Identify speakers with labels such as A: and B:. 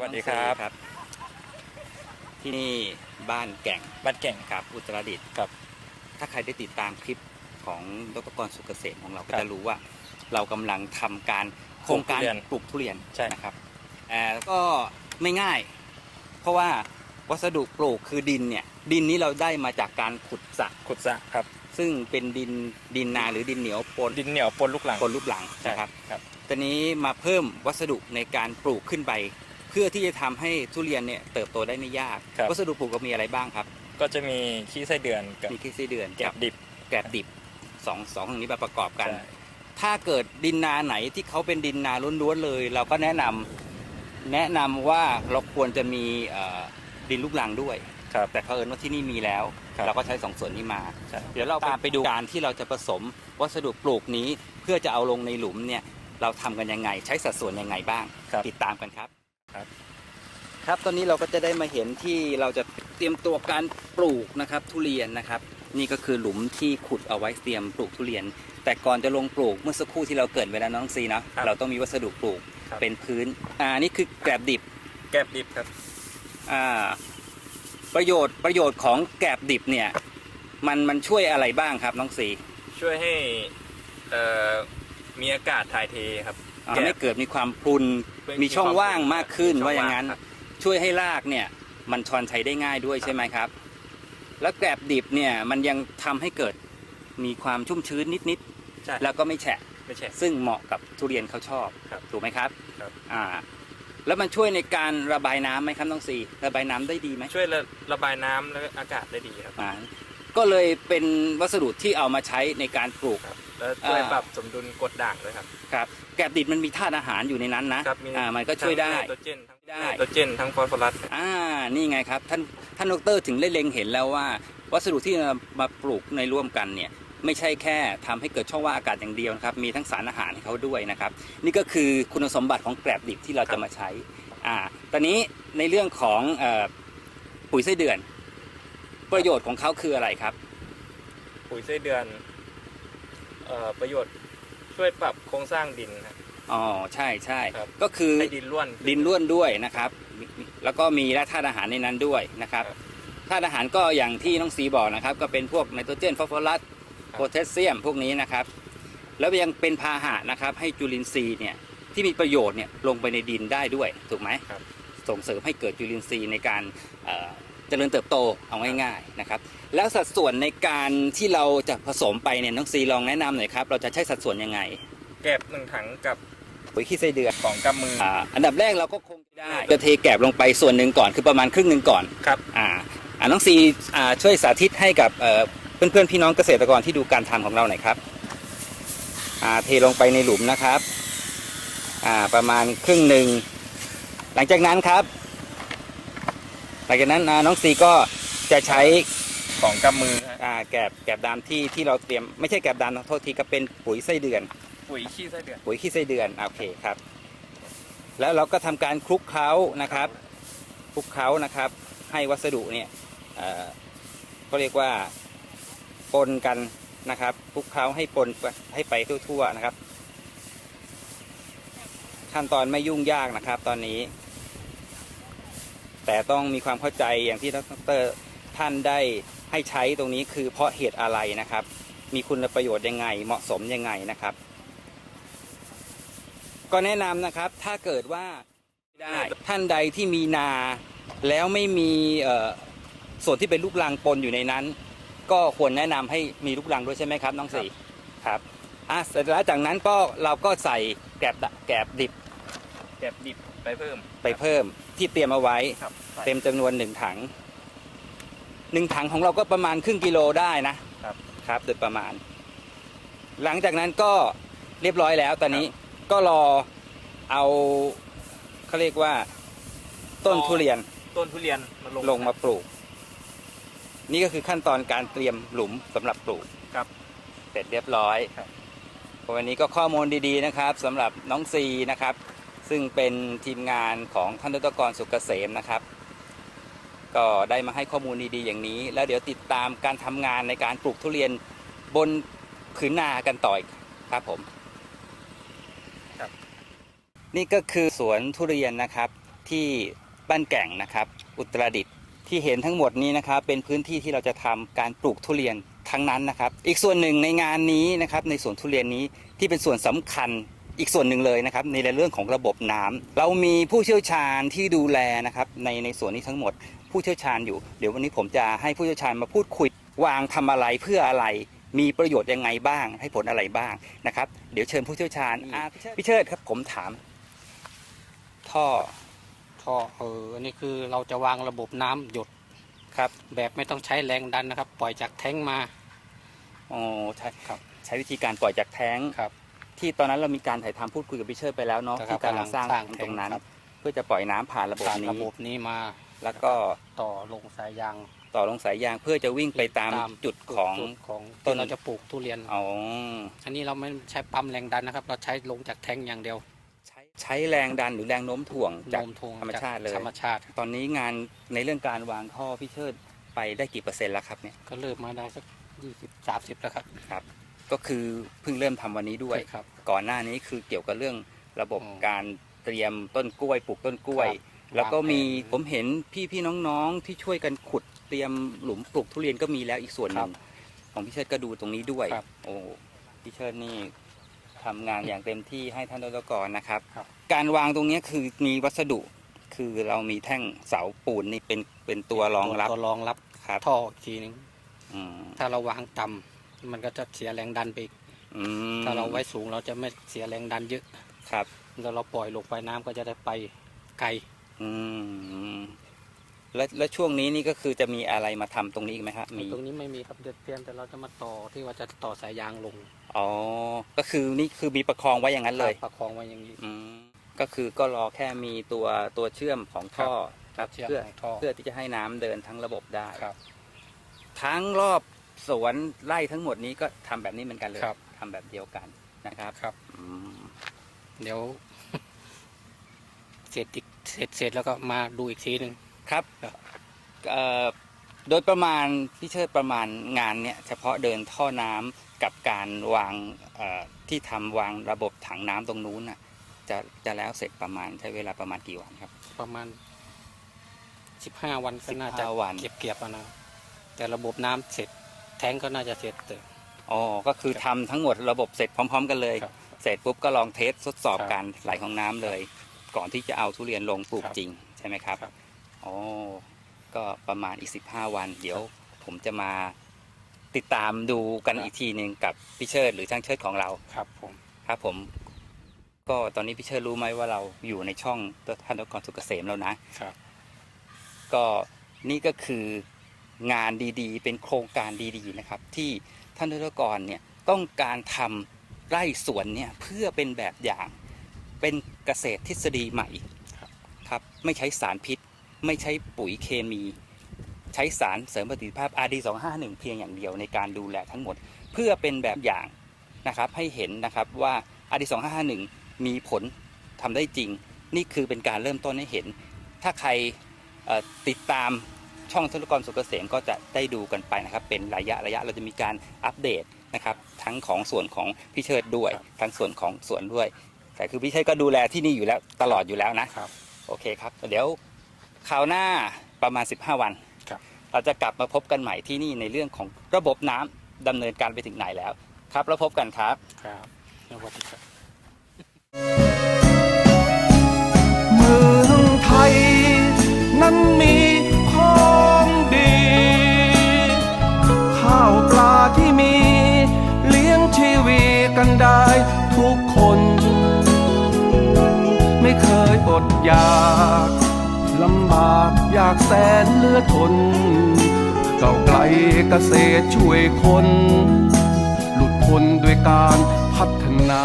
A: สวัสดีครับ
B: ครับที่นี่บ้านแก่ง
A: บ้านแก่ง
B: ครับอุตรดิตถ์
A: ครับ
B: ถ้าใครได้ติดตามคลิปของดรกรสุกเกษมของเราก็
A: ครับ
B: จะรู้ว่า เรากำลังทำการโครงการ
A: ปลูกทุเรียน
B: ปลูกทุเรียน
A: ใช่
B: นะครับอ่าก็ไม่ง่าย เพราะว่าวัสดุปลูกคือดินเนี่ย ดินนี้เราได้มาจากการขุดสระ
A: ขุดสระครับ
B: ซึ่งเป็นดินดินนาหรือดินเหนียวปน
A: ดินเหนียวปนลูกหลัง
B: ปนรูปหลัง
A: ใช่
B: นะครับ
A: ครับ
B: ตอนนี้มาเพิ่มวัสดุในการปลูกขึ้นไป เพื่อที่จะทำให้ทุเรียนเนี่ยเติบโตได้ไม่ยาก
A: ครับ
B: วัสดุปลูกก็มีอะไรบ้างครับ
A: ก็จะมีขี้ไส้เดือนกับ
B: มีขี้ไส้เดือน
A: แกบดิบ
B: แกบดิบสองสองอย่างนี้มาประกอบกัน
A: ใช่
B: ถ้าเกิดดินนาไหนที่เขาเป็นดินนาล้วนๆเลย เราก็แนะนำแนะนำว่าเราควรจะมีเอ่อดินลูกรังด้วย
A: ครับ
B: แต่เผอิญว่าที่นี่มีแล้ว
A: ครับ
B: เราก็ใช้สองส่วนนี้มา
A: ใช่
B: เดี๋ยวเราตามไปดูการที่เราจะผสมวัสดุปลูกนี้เพื่อจะเอาลงในหลุมเนี่ยเราทำกันยังไง ใช้สัดส่วนยังไงบ้าง
A: ครับ
B: ติดตามกันครับ
A: ครับ
B: ครับตอนนี้เราก็จะได้มาเห็นที่เราจะเตรียมตัวการปลูกนะครับ ทุเรียนนะครับ นี่ก็คือหลุมที่ขุดเอาไว้เตรียมปลูกทุเรียน แต่ก่อนจะลงปลูกเมื่อสักครู่ที่เราเกริดไว้แล้วน้องซีนะครับเราต้องมีวัสดุปลูก
A: ครับ
B: เป็นพื้นอ่านี่คือแกลบดิบ
A: แกบดิบครับ
B: อ่าประโยชน์ประโยชน์ของแกลบดิบเนี่ยมันมันช่วยอะไรบ้างครับน้องซี
A: ช่วยให้เอ่อมีอากาศถ่ายเทครับ
B: อ่า
A: แกลบ
B: ไม่เกิดมีความพรุนมีช่องว่างมากขึ้น
A: ช่
B: ว่าอย่างนั้น
A: ครับ
B: ช่วยให้รากเนี่ย มันชอนชัยได้ง่ายด้วยใช่ไหมครับ แล้วแกลบดิบเนี่ยมันยังทำให้เกิดมีความชุ่มชื้นนิด
A: ใช่
B: ๆแล้วก็ไม่แฉะ
A: ไม่ใช่
B: ซึ่งเหมาะกับทุเรียนเขาชอบ
A: ครับ
B: ถูกไหมครับ
A: ครับ
B: อ่าแล้วมันช่วยในการระบายน้ำไหมครับน้องซีระบายน้ำได้ดีไหม
A: ช่วยระระบายน้ำและอากาศได้ดีครับ
B: อ่า ก็เลยเป็นวัสดุที่เอามาใช้ในการปลูก
A: ครับแล้วช่วย
B: อ่า
A: ปรับสมดุลกรดด่างด้วยครับ
B: ครับแกลบดิบมันมีธาตุอาหารอยู่ในนั้นนะครับอ่ามันก็ช่วยได้
A: ทั้งไนโตรเจนทั้ง
B: ได้
A: ไนโตรเจนทั้งฟอสฟอรัส
B: อ่านี่ไงครับท่านท่านดรถึงได้เล็งเห็นแล้วว่า วัสดุที่เรามาปลูกในร่วมกันเนี่ยไม่ใช่แค่ทำให้เกิดช่องว่างอากาศอย่างเดียวนะครับมีทั้งสารอาหารให้เขาด้วยนะครับ นี่ก็คือคุณสมบัติของแกลบดิบที่เราจะมาใช้อ่าตอนนี้ในเรื่องของเออปุ๋ยไส้เดือน ประโยชน์ของเขาคืออะไรครับ
A: ปุ๋ยไส้เดือนเอ่อประโยชน์ช่วยปรับโครงสร้างดินครับ
B: อ๋อใช่ใช่
A: ครับ
B: ก็คือ
A: ให้ดินร่วน
B: ดินร่วนด้วยนะครับมีมีแล้วก็มีแร่ธาตุอาหารในนั้นด้วยนะครับ
A: ครับ
B: ธาตุอาหารก็อย่างที่น้องสีบอกนะครับ ก็เป็นพวกไนโตรเจนฟอสฟอรัส
A: ครับ
B: โพแทสเซียมพวกนี้นะครับ แล้วยังเป็นพาหะนะครับ ให้จุลินทรีย์เนี่ยที่มีประโยชน์เนี่ยลงไปในดินได้ด้วยถูกไหม
A: ครับ
B: ส่งเสริมให้เกิดจุลินทรีย์ในการเอ่อ เจริญเติบโตเอาง่ายๆนะครับแล้วสัดส่วนในการที่เราจะผสมไปเนี่ยน้องซีลองแนะนำหน่อยครับเราจะใช้สัดส่วนยังไง
A: แกบหนึ่งถังกับ
B: ปุ๋ยขี้ไส้เดือน
A: สองกำมือ
B: อ่าอันดับแรกเราก็คงได้จะเทแกบลงไปส่วนหนึ่งก่อนคือประมาณครึ่งหนึ่งก่อน
A: ครับ
B: อ่าอ่าน้องซีอ่าช่วยสาธิตให้กับเอ่อเพื่อนๆพี่น้องเกษตรกรที่ดูการทำของเราหน่อยครับอ่าเทลงไปในหลุมนะครับอ่าประมาณครึ่งหนึ่งหลังจากนั้นครับ หลังจากนั้นอ่าน้องซีก็จะใช้
A: สองกำมือฮะ
B: อ่าแกบแกบดำที่ที่เราเตรียมไม่ใช่แกบดำนะโทษทีก็เป็นปุ๋ยไส้เดือน
A: ปุ๋ยขี้ไส้เดือน
B: ปุ๋ยขี้ไส้เดือนอะโอเคครับ แล้วเราก็ทำการคลุกเคล้านะครับคลุกเคล้านะครับ ให้วัสดุเนี่ยเอ่อก็เรียกว่าปนกันนะครับคลุกเคล้าให้ปนให้ไปทั่วๆนะครับ ขั้นตอนไม่ยุ่งยากนะครับ ตอนนี้ แต่ต้องมีความเข้าใจอย่างที่ดรท่านได้ให้ใช้ตรงนี้คือเพราะเหตุอะไรนะครับ มีคุณประโยชน์ยังไงเหมาะสมยังไงนะครับ ก็แนะนำนะครับถ้าเกิดว่าได้ท่านใดที่มีนาแล้วไม่มีเอ่อส่วนที่เป็นลูกรังปนอยู่ในนั้น ก็ควรแนะนำให้มีลูกรังด้วยใช่ไหมครับน้องสีครับอะเสร็จแล้วจากนั้นก็เราก็ใส่แกบดะแกบดิบ
A: แกบดิบไปเพิ่ม
B: ไปเพิ่มที่เตรียมเอาไว้
A: ครับใส่
B: เต็มจำนวนหนึ่งถังหนึ่งถังของเราก็ประมาณครึ่งกิโลได้นะครับ ครับโดยประมาณ หลังจากนั้นก็เรียบร้อยแล้วตอนนี้ก็รอเอาเขาเรียกว่า ต้นทุเรียน
A: ต้นทุเรียนมาลง
B: ลงมาปลูก นี่ก็คือขั้นตอนการเตรียมหลุมสำหรับปลูก
A: ครับ
B: เสร็จเรียบร้อย
A: ครับ
B: วันนี้ก็ข้อมูลดีๆนะครับสำหรับน้องซีนะครับ ซึ่งเป็นทีมงานของท่านดรกรสุกเกษมนะครับ ก็ได้มาให้ข้อมูลดีๆอย่างนี้ แล้วเดี๋ยวติดตามการทำงานในการปลูกทุเรียนบนผืนนากันต่อยครับผม
A: ครับ
B: นี่ก็คือสวนทุเรียนนะครับที่บ้านแก่งนะครับ อุตรดิตถ์ที่เห็นทั้งหมดนี้นะครับ เป็นพื้นที่ที่เราจะทำการปลูกทุเรียนทั้งนั้นนะครับ อีกส่วนหนึ่งในงานนี้นะครับ ในสวนทุเรียนนี้ที่เป็นส่วนสำคัญ อีกส่วนหนึ่งเลยนะครับในเรื่องของระบบน้ำเรามีผู้เชี่ยวชาญที่ดูแลนะครับในในส่วนนี้ทั้งหมด ผู้เชี่ยวชาญอยู่ เดี๋ยววันนี้ผมจะให้ผู้เชี่ยวชาญมาพูดคุย วางทำอะไรเพื่ออะไร มีประโยชน์ยังไงบ้าง ให้ผลอะไรบ้างนะครับ เดี๋ยวเชิญผู้เชี่ยวชาญอ่าพี่เชิดครับผมถาม ท่อ
C: ท่อเอออันนี้คือเราจะวางระบบน้ำหยด
B: ครับ
C: แบบไม่ต้องใช้แรงดันนะครับ ปล่อยจากแท้งมา
B: อ๋อใช่
C: ครับ
B: ใช้วิธีการปล่อยจากแท้ง
C: ครับ
B: ที่ตอนนั้นเรามีการถ่ายทำพูดคุยกับพี่เชิดไปแล้วเนาะ
C: ครับ
B: ที่กำลังสร้าง
C: กำลังสร้าง
B: ตรงนั้น
C: แท้งครับ
B: เพื่อจะปล่อยน้ำผ่านระบบ
C: ผ่าน
B: นี้
C: ระบบนี้มา
B: แล้วก็
C: ต่อลงสายยาง
B: ต่อลงสายยางเพื่อจะวิ่งไปตามจุดของ
C: จุดของ
B: ต้
C: ที่
B: น
C: เราจะปลูกทุเรียน
B: อ๋อ
C: อันนี้เราไม่ใช้ปั๊มแรงดันนะครับ เราใช้ลงจากแท้งอย่างเดียว
B: ใช้ใช้แรงดันหรือแรงโน้มถ่วงจาก
C: โน้มถ่วง
B: ธรรมชาติเลย
C: ธรรมชาติ
B: ตอนนี้งานในเรื่องการวางท่อพี่เชิดไปได้กี่เปอร์เซ็นต์แล้วครับเนี่ย
C: ก็เริ่มมาได้สักยี่สิบสามสิบแล้วครับ
B: ก็คือเพิ่งเริ่มทำวันนี้ด้วย
C: ใช่ครับ
B: ก่อนหน้านี้คือเกี่ยวกับเรื่องระบบ
C: อืม
B: การเตรียมต้นกล้วยปลูกต้นกล้วย
C: ครับ
B: แล้วก็มี
C: วางแผน
B: ผมเห็นพี่พี่ๆน้องๆที่ช่วยกันขุดเตรียมหลุมปลูกทุเรียนก็มีแล้วอีกส่วนหนึ่งของพี่เชิดก็ดูตรงนี้ด้วย
C: ครับ
B: โอ้พี่เชิดนี่ทำงานอย่างเต็มที่ให้ท่านดรกรนะครับ
C: ครับ
B: การวางตรงนี้คือมีวัสดุคือเรามีแท่งเสาปูนนี่เป็นเป็นตัวรองรับ
C: ตัวรองรับ
B: ครับ
C: ท่ออีกทีหนึง
B: อืม
C: ถ้าเราวางต่ำ มันก็จะเสียแรงดันไปอีก
B: อืม
C: ถ้าเราไว้สูงเราจะไม่เสียแรงดันเยอะ
B: ครับ
C: แล้วเราปล่อยลงไปน้ำก็จะได้ไปไกล
B: อืมแล้วแล้วช่วงนี้นี่ก็คือจะมีอะไรมาทำตรงนี้อีกไหมครับมี
C: ตรงนี้ไม่มีครับเดือดเพียงแต่เราจะมาต่อที่ว่าจะต่อสายยางลง
B: อ๋อก็คือนี่คือมีประคองไว้อย่างนั้นเลย
C: ประคองไว้อย่างนี้
B: อืมก็คือก็รอแค่มีตัวตัวเชื่อมของท่อครับ
C: เชื่อม
B: เพื่อ
C: ของท่อ
B: เพื่อที่จะให้น้ำเดินทั้งระบบได้
C: ครับ
B: ทั้งรอบ สวนไร่ทั้งหมดนี้ก็ทำแบบนี้เหมือนกันเลย
C: ครับ
B: ทำแบบเดียวกันนะครับ
C: ครับ
B: อืม
C: เดี๋ยว เสร็จอีกเสร็จเสร็จแล้วก็มาดูอีกทีหนึ่ง
B: ครับ
C: ครับ
B: เอ่อโดยประมาณพี่เชิดประมาณงานเนี่ยเฉพาะเดินท่อน้ำกับการวางเอ่อที่ทำวางระบบถังน้ำตรงนู้นน่ะจะจะแล้วเสร็จประมาณใช้เวลาประมาณกี่วันครับ
C: ประมาณสิบห้าวันก็น่าจะ
B: 15วัน
C: เก็บเกี่ยวนะแต่ระบบน้ำเสร็จ แท้งก็น่าจะเสร็จแต่
B: อ๋อ ก็คือทำทั้งหมดระบบเสร็จพร้อม ๆ กันเลย
C: ครับ
B: เสร็จปุ๊บก็ลองเทสทดสอบ
C: ครับ
B: การไหลของน้ำเลย ก่อนที่จะเอาทุเรียนลงปลูก
C: ครับ
B: จริงใช่ไหมครับ
C: ครับ
B: อ๋อ ก็ประมาณอีก 15 วัน เดี๋ยวผมจะมาติดตามดูกันอีกทีหนึ่งกับพี่เชิดหรือช่างเชิดของเรา
C: ครับผม
B: ครับผมก็ตอนนี้พี่เชิดรู้ไหมว่าเราอยู่ในช่องท่านดรสุกเกษมแล้วนะ
C: ครับ
B: ก็นี่ก็คือ งานดีๆ เป็นโครงการดีๆนะครับ ที่ท่านดรกรเนี่ยต้องการทำไร่สวนเนี่ยเพื่อเป็นแบบอย่างเป็นเกษตรทฤษฎีใหม่
C: ครับ
B: ไม่ใช้สารพิษ ไม่ใช้ปุ๋ยเคมี ใช้สารเสริมประสิทธิภาพ RD 251 เพียงอย่างเดียวในการดูแลทั้งหมด เพื่อเป็นแบบอย่างนะครับให้เห็นนะครับว่า RD 251 มีผลทำได้จริง นี่คือเป็นการเริ่มต้นให้เห็น ถ้าใครติดตาม ช่องธุรกรสุกเกษมก็จะได้ดูกันไปนะครับ เป็นระยะระยะเราจะมีการอัปเดตนะครับ ทั้งของส่วนของพี่เชิดด้วย
C: ครับ
B: ทั้งส่วนของสวนด้วย แต่คือพี่เชิดก็ดูแลที่นี่อยู่แล้วตลอดอยู่แล้วนะ
C: ครับ
B: โอเคครับ เดี๋ยวคราวหน้าประมาณ 15 วัน
C: ครับ
B: เราจะกลับมาพบกันใหม่ที่นี่ในเรื่องของระบบน้ำดำเนินการไปถึงไหนแล้ว ครับแล้วพบกันครับ
C: ครับสวัสดีครับ
D: เมืองไทยนั้นมี กันได้ทุกคน ไม่เคยอดอยากลำบากอยากแสนเลือทนเก่าไกลเกษตรช่วยคน หลุดพ้นด้วยการพัฒนา